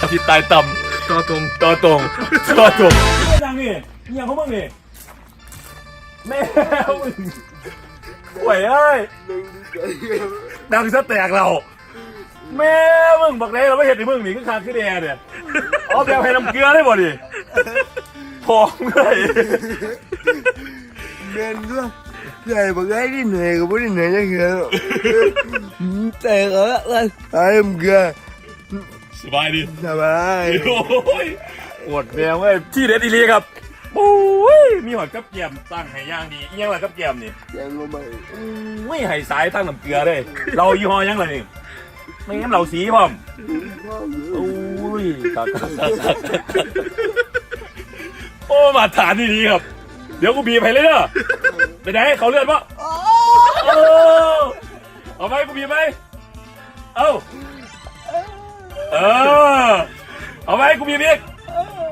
อาทิตย์ตายต่ำตัวตรงต่อตรงต่อตรงไม่ดังนี่เงียบเขาบ้างนี่แม่มึงห่วยเอ้ยดังซะแตกเรา แม่มึงบอกเลยเราไม่เห็นในมึงนี่ก็คางขึ้นแอร์เนี่ยเอาแบบให้น้ำเกลือได้บ่ดิพองเลยเดินด้วยใหญ่บอกไอ้ที่เหนื่อยก็ไม่ได้เหนื่อยจะเหือแต่ก็แล้วไอ้มึงก็ สบายดีสบายโอ้ยปวดแมวเว้ยที่เด็ดอีหลีครับโอ้ยมีหอดกับเกียมตั้งให้ย่างดีอิหยังล่ะกับเกียมนี่ยังก็ไม่ไม่ให้สายตั้งน้ำเกลือเลย เรายี่ห้อยังไงนี่ไม่งั้นเราสีพร้อมโอ้ยครับโอ้มาฐานดีๆครับ เดี๋ยวกูบีบให้เลยเด้อไปไหนเขาเลือดปะเออเอาไหมกูบีบไหมเอา เออ เอาไหมกูบีบอีก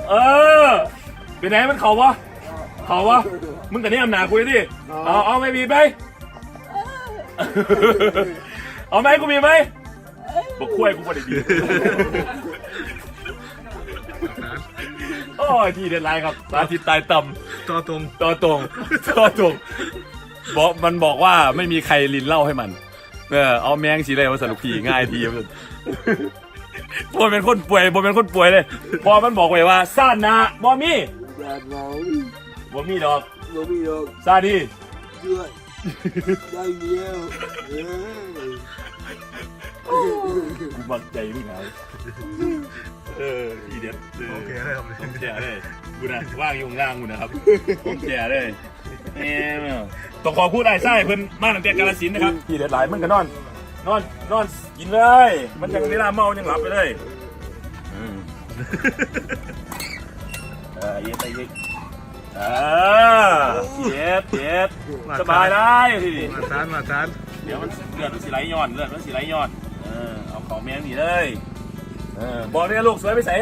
เออไปไหนมันเขาวะเขาวะมึงแต่นี่อำนาจกูเลยดิเอาเอาไม่บีบไหมเอาไหมกูมีไหมบอกคุยกูไม่ได้ดีโอ้ยที่เด็ดไรครับสาธิตตายต่ตัวตรงำตัวตรงตัวตรงบอกมันบอกว่าไม่มีใครลินเหล่าให้มัน เออเอาแมงสีอะไรมาสรุปผีง่ายทีมัน บนเป็นคนป่วยบนเป็นคนป่วยเลยพอมันบอกไว้ว่าซ่านนะบอมี่แบบน้องบอมี่ดอกก็ไม่ยอมซาดีด้วยได้เดียวเออกูบักใจมึงไงเอออีเด็ดเออโอเคเลยครับผมแก่เลยกูนะว่างอยู่ข้างล่างกูนะครับผมแก่เลยเอ้ยต้องขอพูดได้ใช่เพิ่นมาตั้งแต่กาลสินธุ์นะครับพี่เด็ดหลายมันก็นอน นอนนอนกินเลย มันยังเวลาเมายังหลับไปเลยอืมเออเย็ดไปเย็ดเออเย็ดเย็ดสบายได้ทีนี้มาทานมาทานเดี๋ยวมันเลือดมันสีไหลย้อนเลือดมันสีไหลย้อนเออเอาของแมงนี่เลยเออบอกเนี่ยลูกสวยไปใส่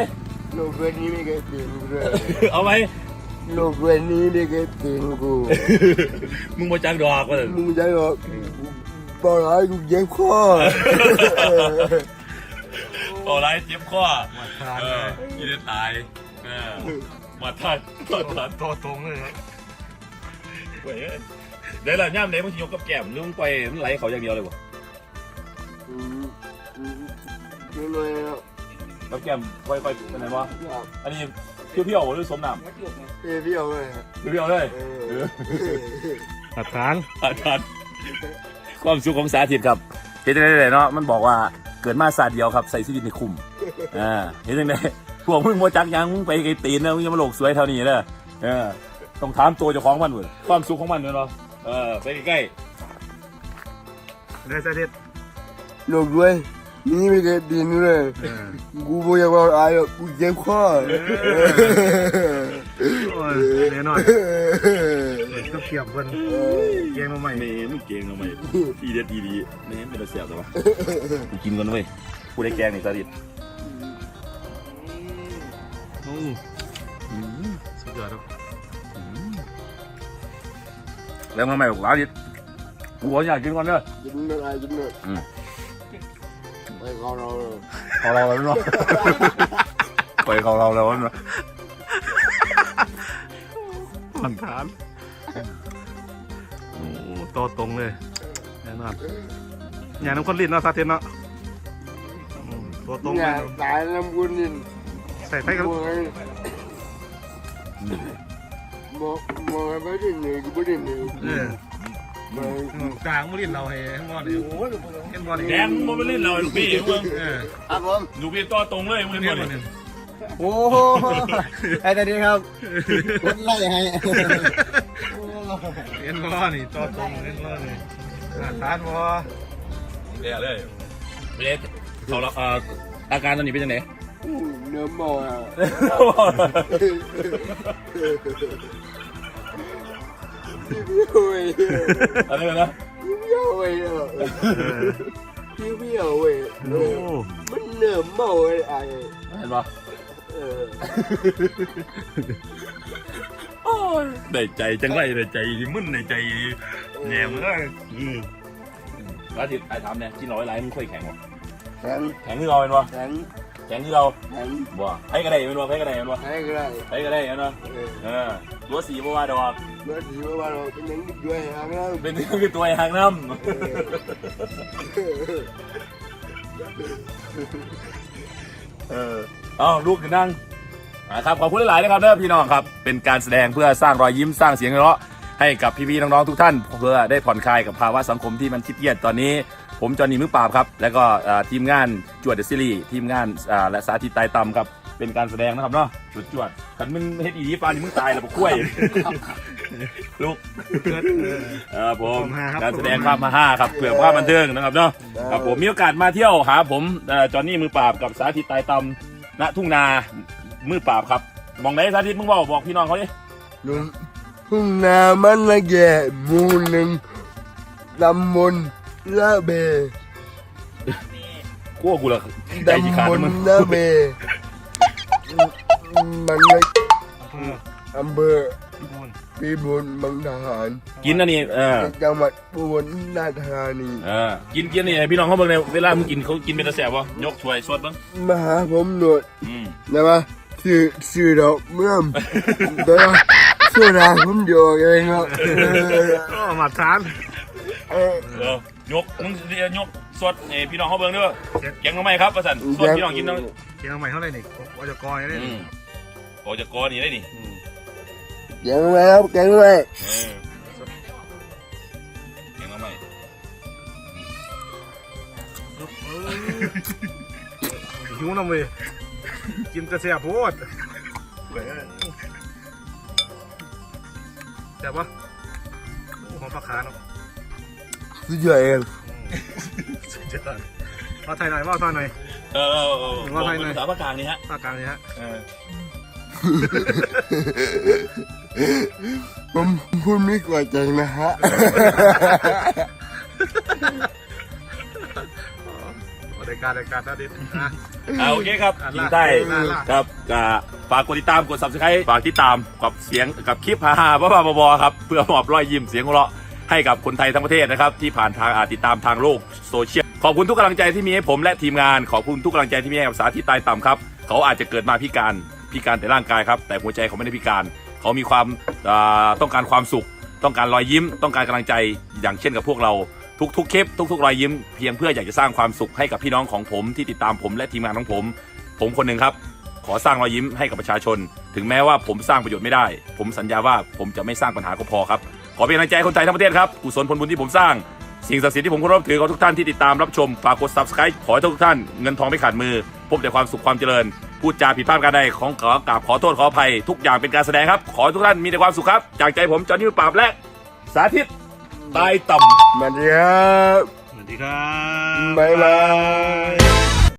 โลกเรื่องนี้ไม่เคยเปลี่ยนเลยเอาไหมโลกเรื่องนี้ไม่เคยเปลี่ยนกู มึงมาจังดอกมาเลยมึงจะบอก ปล่อยให้กูเย็บคอโอ้ไรเจ็บคอมาทานเอเลอยยี่ได้ตายเออมาทันมาทันตัวตรงเลยเว้ยเดี๋ยวละย่ามไหนมึงยกกับแก้มหรือมึงไปมันไหลเขาอย่างเดียวเลยวะอืมอืมยังไงอะกับแก้มไปไปเป็นไงวะอันนี้เพียวๆหรือสมน้เอ้ยพี่เอาเลยอะำเพียวๆเลยเอเอออมาทานอาจารย์ ความสุขของสาธิตครับเห็นจังไดเนาะมันบอกว่าเกิดมาศาสตร์เดียวครับใส่ชีวิตในคุ้มอ่าเห็นจังไดพวกมึงโมจักยังมึงไปไกลตีนนะมึงยังมาโลกสวยเท่านี้เด้อเออต้องถามตัวเจ้าของมันเว้ยความสุขของมันเนาะเออไปใกล้ได้ใส่เด็ดโลกด้วยนี่ไม่เคยเปลี่ยนเลยเออกูบอกอย่าบอกอะไรหรอกกูเจ็บคอโอ้ยแน่นอน ก็เกี่ยวเพิ่นเกียงมาใหม่ๆเมย์มึงเก่งทำไมทีเด็ดดีดีๆเมย์เป็นตัวเสียบแต่ว่ากูกินกันเว้ยกูได้แกงนี่สาธิตโอ้สุดยอดครับแล้วมาใหม่บอกสาธิตกูขออยากกินก่อนเด้อกินอะไรกินเลยอืมไปเขาเราเลยของเราแล้วเนาะไปของเราแล้วเนาะมาทาน โอ้ตัวตรงเลยแน่นอนอย่าน้ำคนลิ้นเนาะซาเทนเนาะอืมตัวตรงเนี่เลยยตายน้ำกุนนี่ใส่ไฟกันมองมองมองไปที่ไหนกูไม่ได้ไหนเออมองกลางมือลิ้นเราให้ให้มอดเลยเห็นบอลแดงมันไม่เล่นเราลูกพี่มึงเออครับผมลูกพี่ตัวตรงเลยมึงเห็เห็นนบบ่อลเนี่ย โอ้โหไอ้ตาดีครับคนไล่ให้เห็นบอลนี่ตัวตรงเห็นบอลนี่มาทานบอเดี๋ยวเลยไม่ได้เขาเราเอ่ออาการตอนนี้เป็นยังไงเนื้อหมูอะพี่เอาไว้อะไรกันนะพี่เอาไว้พี่พี่เอาไว้โอ้มันเนื้อหมูไอ้เห็นปะ เออโอ้ยได้ใจจังไรได้ใจดีมึนได้ใจดีแหนมเลยอืมแล้วที่ไอ้ทำเนี่ยกินร้อยไรมึงค่อยแข็งวะแข็งแข็งที่เราเป็นวะแข็งแข็งคือเราแข็งบ่ให้ก็ได้แมันบ่ให้ก็ได้แมันบ่ให้ก็ได้ให้ก็ได้แมันบ่เออเออตัวสีบ่ว่าดอกรถถือว่าเราเป็นยังด้วยหางเราเป็นคือตัวหางน้ำเออ เอาลูกกันนั่งอ่าครับขอบคุณหลายๆนะครับเด้อพี่น้องครับเป็นการแสดงเพื่อสร้างรอยยิ้มสร้างเสียงหัวเราะให้กับพี่ๆน้องๆทุกท่าน เพื่อได้ผ่อนคลายกับภาวะสังคมที่มันคิดเครียดตอนนี้ ผมจอห์นนี่มือปราบครับ แล้วก็อ่าทีมงานจวดเดอะซีรีส์ทีมงานอ่าและสาธิตไตรตำครับ เป็นการแสดงนะครับเนาะจุดจวดขันมึงเฮ็ดอีดีฟานนี่มึงตายแล้วปะกล้วย ลูก เออผมผมห้าครับ การแสดงภาพมาห้าครับเพื่อภาพบันเทิงนะครับเนาะครับผมมีโอกาสมาเที่ยวหาผมเอ่อจอห์นนี่มือปราบกับสาธิตไตรตำ ณทุ่งนามือปราบครับมองไหนสาธิตมึงบอกบอกพี่น้องเขาดิลุงทุ่งนามันละแก่หมู่หนึ่งตำบลละเบกลัวกูละใจจีขาดตำบลมึงละเบมันละอำเภอ อำเภอนู่นปีบุญบางทหารกินอันนี้เออจังหวัดอุบลราชธานีเออกินกินนี่ให้พี่น้องเขาเบิ่งในเวลามึงกินเขากินเป็นตะแสบวะยกช่วยสวดเบ้างมาหาผมหนวดอืมนะวะชื่อชื่อดอกเมื่อมแต่ว่าชื่อรางผมอยู่เองครับก็มาทานเออเออยกมึงเรียกยกสวดให้พี่น้องเขาเบิ่งเด้อแกงทำไมครับประสันสวดพี่น้องกินน้องเชียงใหม่เท่าไหร่นี่วจกรได้อืนี่มโอจะกอนี่ได้นี่ อืมแกงไว้ครับแกงไว้เออแกงทำไมหิวน้ำเลยกินกระเสียโพดแซ่บปะโอ้หอมปลาคาเนาะสุดยอดเองสุดยอดมาไทยหน่อยมาไทยหน่อยเออเออเออว่าไงหน่อยภาษาภาคกลางนี่ฮะภาคกลางนี่ฮะเออ ผมพูดไม่กว่าใจนะฮะ รายการรายการน่าดินะ อ่าโอเคครับอะกินใต้ลากลากครับก็ฝากกดติดตามกด subscribe ฝากติดตามกับเสียงกับคลิปฮาๆบ้าๆบอๆครับ เพื่อมอบรอยยิ้มเสียงหัวเราะให้กับคนไทยทั้งประเทศนะครับ ที่ผ่านทางอ่าติดตามทางโลกโซเชียลขอบคุณทุกกำลังใจที่มีให้ผมและทีมงาน ขอบคุณทุกกำลังใจที่มีให้กับสาธิตใตายต่ำครับ เขาอาจจะเกิดมาพิการ พิการแต่ร่างกายครับ แต่หัวใจเขาไม่ได้พิการ เขามีความต้องการความสุข ต้องการรอยยิ้ม ต้องการกำลังใจอย่างเช่นกับพวกเราทุกๆ คลิปทุกๆ รอยยิ้ม เพียงเพื่ออยากจะสร้างความสุขให้กับพี่น้องของผมที่ติดตามผมและทีมงานของผม ผมคนหนึ่งครับขอสร้างรอยยิ้มให้กับประชาชน ถึงแม้ว่าผมสร้างประโยชน์ไม่ได้ ผมสัญญาว่าผมจะไม่สร้างปัญหาก็พอครับ ขอเป็นกำลังใจคนไทยทั้งประเทศครับ กุศลผลบุญที่ผมสร้าง สิ่งศักดิ์สิทธิ์ที่ผมเคารพถือขอทุกท่านที่ติดตามรับชม ฝากกด subscribe ขอให้ทุกท่านเงินทองไม่ขาดมือ พบแต่ความสุขความเจริญ พูดจาผิดพลาดการใดของขอกราบขอโทษขออภัย ทุกอย่างเป็นการแสดงครับ ขอให้ทุกท่านมีแต่ความสุขครับ จากใจผมจอห์นนี่มือปราบและ สาธิตตายต่ำมาดีครับสวัสดีครับ บ๊ายบาย